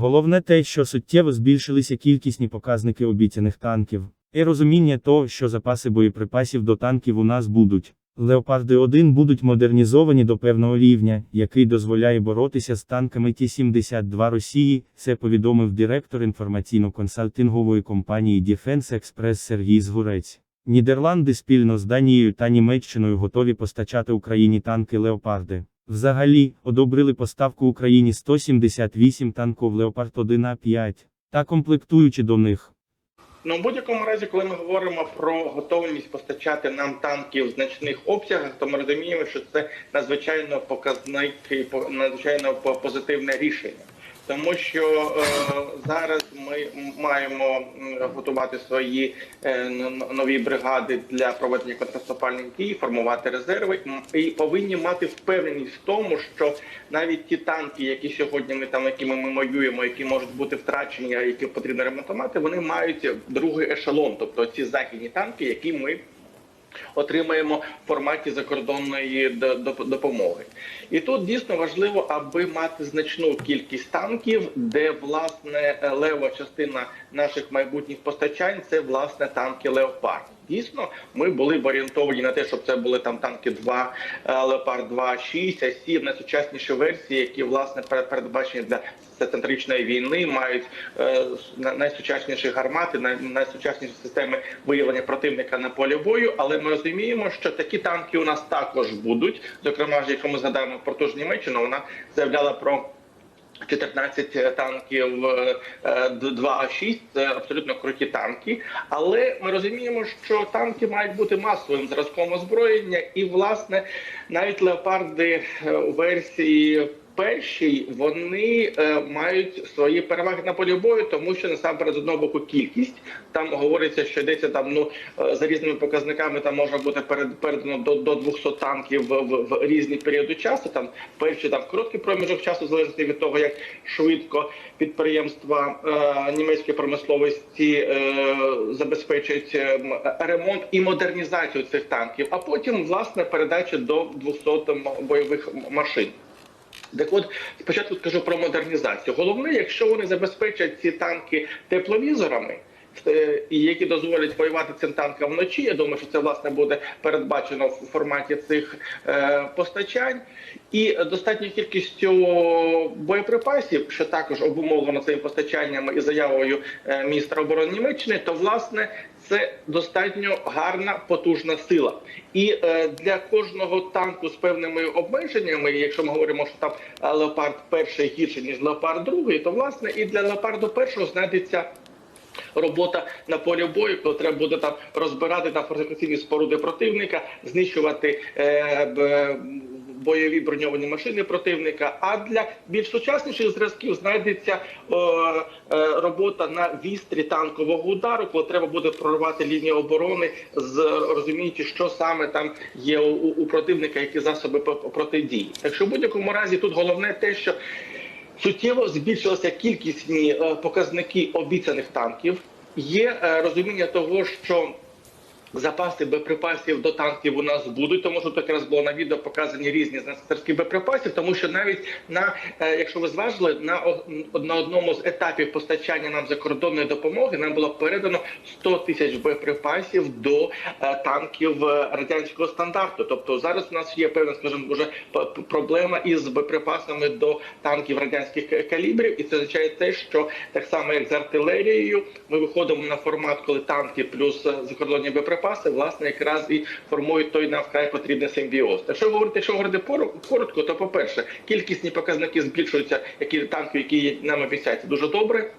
Головне те, що суттєво збільшилися кількісні показники обіцяних танків, і розуміння того, що запаси боєприпасів до танків у нас будуть. Леопарди 1 будуть модернізовані до певного рівня, який дозволяє боротися з танками Т-72 Росії, це повідомив директор інформаційно-консалтингової компанії Defense Express Сергій Згурець. Нідерланди спільно з Данією та Німеччиною готові постачати Україні танки Леопарди. Взагалі, одобрили поставку Україні 178 танків Леопард 1 А5 та комплектуючи до них. Ну, в будь-якому разі, коли ми говоримо про готовність постачати нам танки в значних обсягах, то ми розуміємо, що це надзвичайно показник надзвичайно позитивне рішення. Тому що е, зараз ми маємо готувати свої е, нові бригади для проведення контрнаступальних дій, формувати резерви. І повинні мати впевненість в тому, що навіть ті танки, які сьогодні ми там, якими ми воюємо, які можуть бути втрачені, які потрібно ремонтувати, вони мають другий ешелон, тобто ці західні танки, які ми отримаємо в форматі закордонної допомоги. І тут дійсно важливо, аби мати значну кількість танків, де власне лева частина наших майбутніх постачань це власне танки Леопард. Дійсно, ми були б орієнтовані на те, щоб це були там танки 2, е, Леопард 2, 6, а 7, найсучасніші версії, які власне перед- передбачені для центричної війни, мають е, на- найсучасніші гармати, най- найсучасніші системи виявлення противника на полі бою. Але ми розуміємо, що такі танки у нас також будуть. Зокрема, якщо ми згадаємо про ту ж Німеччину, вона заявляла про 14 танків е, е, 2А6 – це абсолютно круті танки. Але ми розуміємо, що танки мають бути масовим зразком озброєння, і власне навіть леопарди е, у версії. Перші вони е, мають свої переваги на полі бою, тому що насамперед з одного боку кількість там говориться, що йдеться там ну е, за різними показниками. Там може бути перед передано до, до 200 танків в, в, в різні періоди часу. Там перші там короткий проміжок часу, залежно від того, як швидко підприємства е, німецької промисловості е, забезпечують е, ремонт і модернізацію цих танків, а потім власне передача до 200 бойових машин. Так от спочатку скажу про модернізацію. Головне, якщо вони забезпечать ці танки тепловізорами. е, які дозволять воювати цим танкам вночі. Я думаю, що це власне буде передбачено в форматі цих е, постачань, і достатньою кількістю боєприпасів, що також обумовлено цими постачаннями і заявою е, міністра оборони Німеччини, то власне це достатньо гарна потужна сила. І е, для кожного танку з певними обмеженнями, якщо ми говоримо, що там е, леопард перший гірше ніж леопард другий, то власне і для леопарду першого знайдеться. Робота на полі бою, коли треба буде там розбирати там фортифікаційні споруди противника, знищувати е, бойові броньовані машини противника. А для більш сучасніших зразків знайдеться е, е, робота на вістрі танкового удару, коли треба буде прорвати лінію оборони, з розуміючи, що саме там є у, у противника, які засоби протидії. Так що в будь-якому разі тут головне те, що Суттєво збільшилася кількісні е, показники обіцяних танків. Є е, розуміння того, що запаси боєприпасів до танків у нас будуть, тому що тут якраз було на відео показані різні знастерські боєприпасів, тому що навіть на е, якщо ви зважили, на, на одному з етапів постачання нам закордонної допомоги нам було передано 100 тисяч боєприпасів до е, танків е, радянського стандарту. Тобто зараз у нас є певна, скажімо, вже проблема із боєприпасами до танків радянських калібрів, і це означає те, що так само як з артилерією, ми виходимо на формат, коли танки плюс закордонні боєприпаси, власне, якраз і формують той нам вкрай потрібний симбіоз. Якщо говорити, що говорити коротко, то по перше, кількісні показники збільшуються, які танки, які нам обіцяються, дуже добре.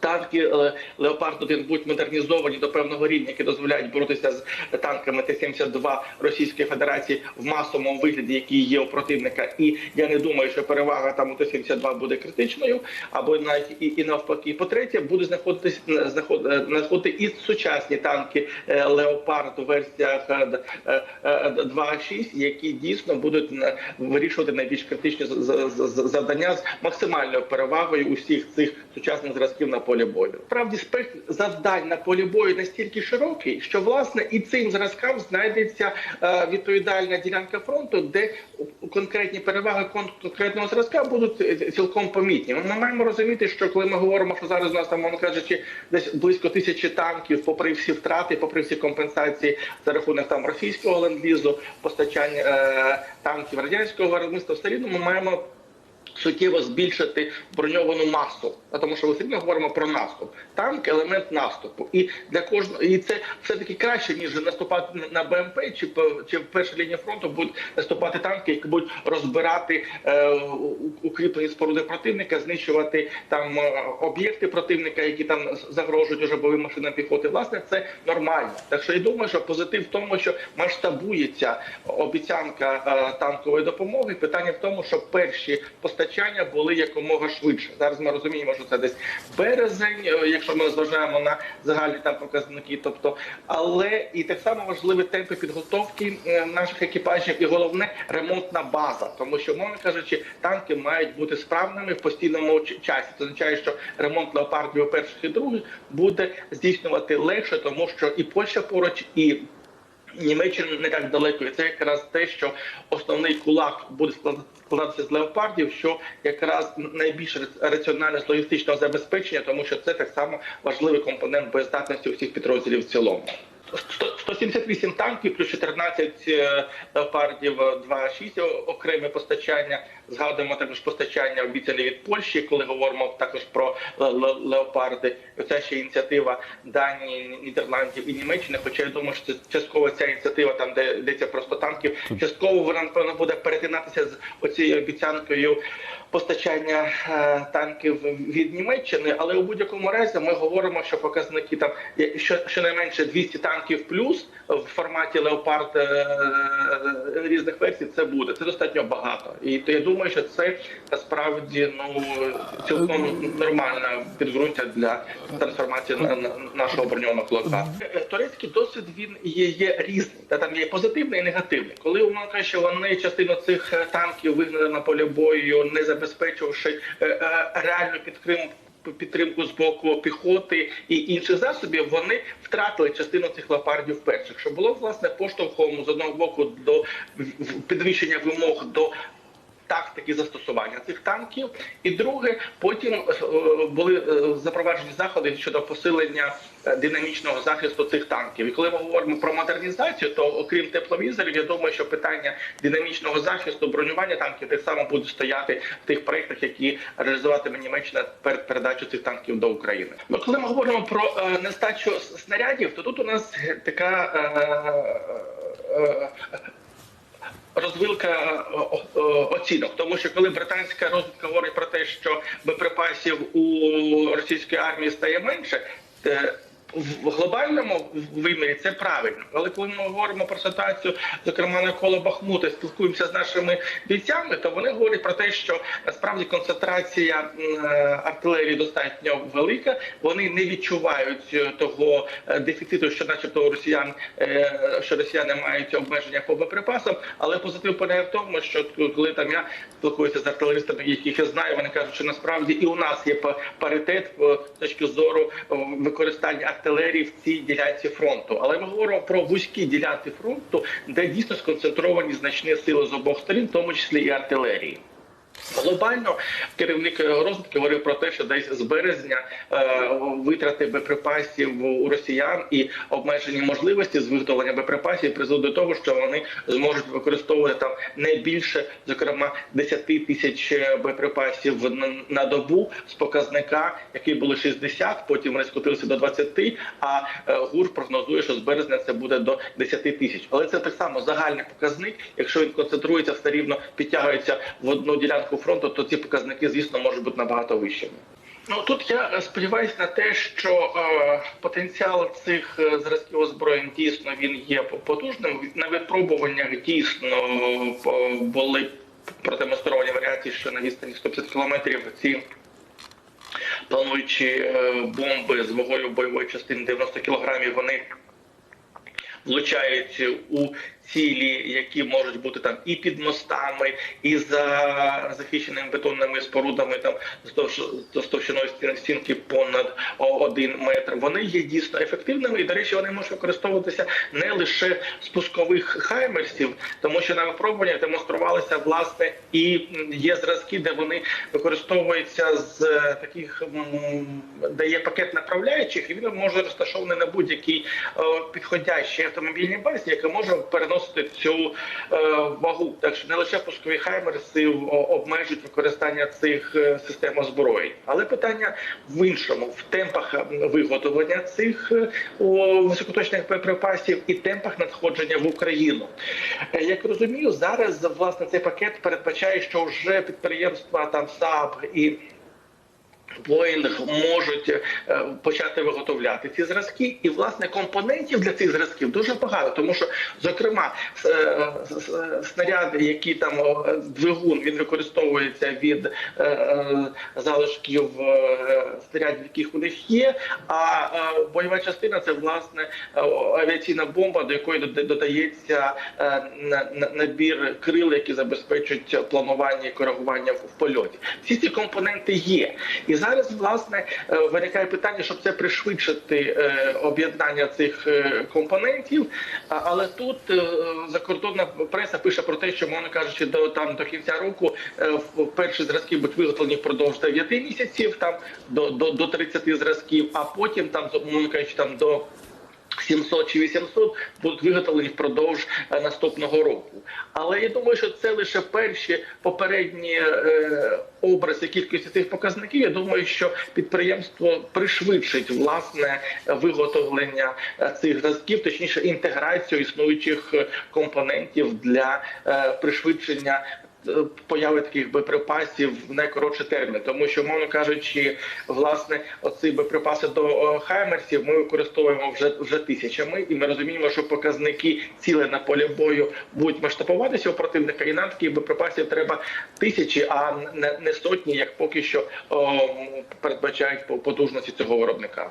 Танки е, Леопард 1 будуть модернізовані до певного рівня, які дозволяють боротися з танками Т-72 Російської Федерації в масовому вигляді, який є у противника. І я не думаю, що перевага там у Т-72 буде критичною, або навіть і, і навпаки. По-третє, будуть знаходитись знаход, е, знаходити і сучасні танки е, Леопард у версіях е, д- е, е, 2.6, які дійсно будуть е, вирішувати найбільш критичні завдання з максимальною перевагою усіх цих сучасних зразків на полі бою. Справді спектр завдань на полі бою настільки широкий, що власне і цим зразкам знайдеться е, відповідальна ділянка фронту, де конкретні переваги кон- конкретного зразка будуть е, цілком помітні. Ми маємо розуміти, що коли ми говоримо, що зараз у нас там, кажучи, десь близько тисячі танків, попри всі втрати, попри всі компенсації за рахунок там російського ленд-лізу, постачання е, танків радянського виробництва, все рівно ми маємо суттєво збільшити броньовану масу, а тому що ми все говоримо про наступ. Танк елемент наступу, і для кожного і це все таки краще ніж наступати на БМП чи чи в першій лінії фронту будуть наступати танки, які будуть розбирати е, укріплені споруди противника, знищувати там е, об'єкти противника, які там загрожують уже бойовим машинам піхоти. Власне, це нормально. Так що я думаю, що позитив в тому, що масштабується обіцянка е, танкової допомоги. Питання в тому, що перші постачання були якомога швидше. Зараз ми розуміємо, що це десь березень, е, якщо ми зважаємо на загальні там показники. Тобто, але і так само важливі темпи підготовки е, наших екіпажів, і головне ремонтна база, тому що, мовно кажучи, танки мають бути справними в постійному часі. Це означає, що ремонт леопардів перших і других буде здійснювати легше, тому що і Польща поруч, і Німеччина не так далеко, і це якраз те, що основний кулак буде склад- складатися з леопардів, що якраз найбільш раціональне з логістичного забезпечення, тому що це так само важливий компонент боєздатності усіх підрозділів в цілому. Сто- 178 танків плюс 14 е, леопардів, 2,6 о- окреме постачання. Згадуємо також постачання обіцяне від Польщі, коли говоримо також про ле- леопарди. Це ще ініціатива Данії, Нідерландів і Німеччини. Хоча я думаю, що це частково ця ініціатива, там де йдеться просто танків, частково вона напевно буде перетинатися з оцією обіцянкою постачання е, танків від Німеччини. Але у будь-якому разі ми говоримо, що показники там що щонайменше 200 танків плюс в форматі леопард е, е, різних версій. Це буде це достатньо багато. І то я думаю, що це насправді ну цілком нормальне підґрунтя для трансформації на, на нашого броньованого. Е, Турецький досвід він є, є різний. Та там є позитивний і негативний. Коли умовно кажучи, вони частину цих танків вигнали на полі бою, не забезпечивши е, е, реальну підтримку. Підтримку з боку піхоти і інших засобів вони втратили частину цих леопардів перших, що було власне поштовхом з одного боку до підвищення вимог до тактики застосування цих танків, і друге, потім е, були е, запроваджені заходи щодо посилення е, динамічного захисту цих танків. І коли ми говоримо про модернізацію, то окрім тепловізорів, я думаю, що питання динамічного захисту бронювання танків так само буде стояти в тих проєктах, які реалізуватиме Німеччина перед передачою цих танків до України. Ну, коли ми говоримо про нестачу снарядів, то тут у нас така. Розвилка е, оцінок, тому що коли британська розвідка говорить про те, що боєприпасів у російської армії стає менше. В глобальному вимірі це правильно, але коли ми говоримо про ситуацію, зокрема навколо Бахмута, спілкуємося з нашими бійцями, то вони говорять про те, що насправді концентрація е, артилерії достатньо велика. Вони не відчувають е, того е, дефіциту, що, начебто, росіян що росіяни мають обмеження по боєприпасам. Але позитив полягає в тому, що коли там я спілкуюся з артилеристами, яких я знаю, вони кажуть, що насправді і у нас є па- паритет з точки зору використання артилерії в цій ділянці фронту. Але ми говоримо про вузькі ділянки фронту, де дійсно сконцентровані значні сили з обох сторін, в тому числі і артилерії. Глобально керівник розвитку говорив про те, що десь з березня е, витрати боєприпасів у росіян і обмежені можливості з виготовлення боєприпасів призведуть до того, що вони зможуть використовувати там не більше, зокрема, 10 тисяч боєприпасів на, добу з показника, який були 60, потім вони скотилися до 20, а е, ГУР прогнозує, що з березня це буде до 10 тисяч. Але це так само загальний показник. Якщо він концентрується все рівно, підтягується в одну ділянку фронту, то ці показники, звісно, можуть бути набагато вищими. Ну тут я е, сподіваюся на те, що е, потенціал цих е, зразків озброєнь дійсно він є потужним. На випробуваннях дійсно були продемонстровані варіації, що на відстані 150 кілометрів ці плануючі е, бомби з вагою бойової частини 90 кілограмів, вони влучають у цілі, які можуть бути там і під мостами, і за захищеними бетонними спорудами, там з товщиною стінки понад один метр. Вони є дійсно ефективними, і до речі, вони можуть використовуватися не лише спускових хаймерсів, тому що на випробуваннях демонструвалися власне і є зразки, де вони використовуються з е, таких, де є пакет направляючих, і він може розташований на будь-якій підходящій автомобільній базі, яка може переносити цю е, вагу. Так що не лише пускові хаймерси обмежують використання цих е, систем озброєнь, але питання в іншому в темпах е, виготовлення цих високоточних боєприпасів і темпах надходження в Україну. Як розумію, зараз власне цей пакет передбачає, що вже підприємства там САП і Боїнг можуть е, почати виготовляти ці зразки, і власне компонентів для цих зразків дуже багато, тому що, зокрема, е, снаряди, які там двигун, він використовується від е, залишків снарядів, яких у них є. А бойова частина це власне авіаційна бомба, до якої додається на- на- набір крил, які забезпечують планування і коригування в польоті. Всі ці компоненти є. І зараз власне е, виникає питання, щоб це пришвидшити е, об'єднання цих е, компонентів. Але тут закордонна преса пише про те, що мовно кажучи, до там до кінця року перші зразки будуть виготовлені впродовж 9 місяців, там до, до, до 30 зразків, а потім там мовно кажучи, там до 700 чи 800 будуть виготовлені впродовж е, наступного року. Але я думаю, що це лише перші попередні е, образи кількості цих показників. Я думаю, що підприємство пришвидшить власне виготовлення е, цих зразків, точніше інтеграцію існуючих компонентів для пришвидшення. Е, Появи таких боєприпасів в найкоротший термін, тому що, мовно кажучи, власне, оці боєприпаси до е, хаймерсів ми використовуємо вже вже тисячами, і ми розуміємо, що показники ціле на полі бою будуть масштабуватися у противника, і нам таких боєприпасів треба тисячі, а не, не сотні, як поки що о, передбачають по- потужності цього виробника.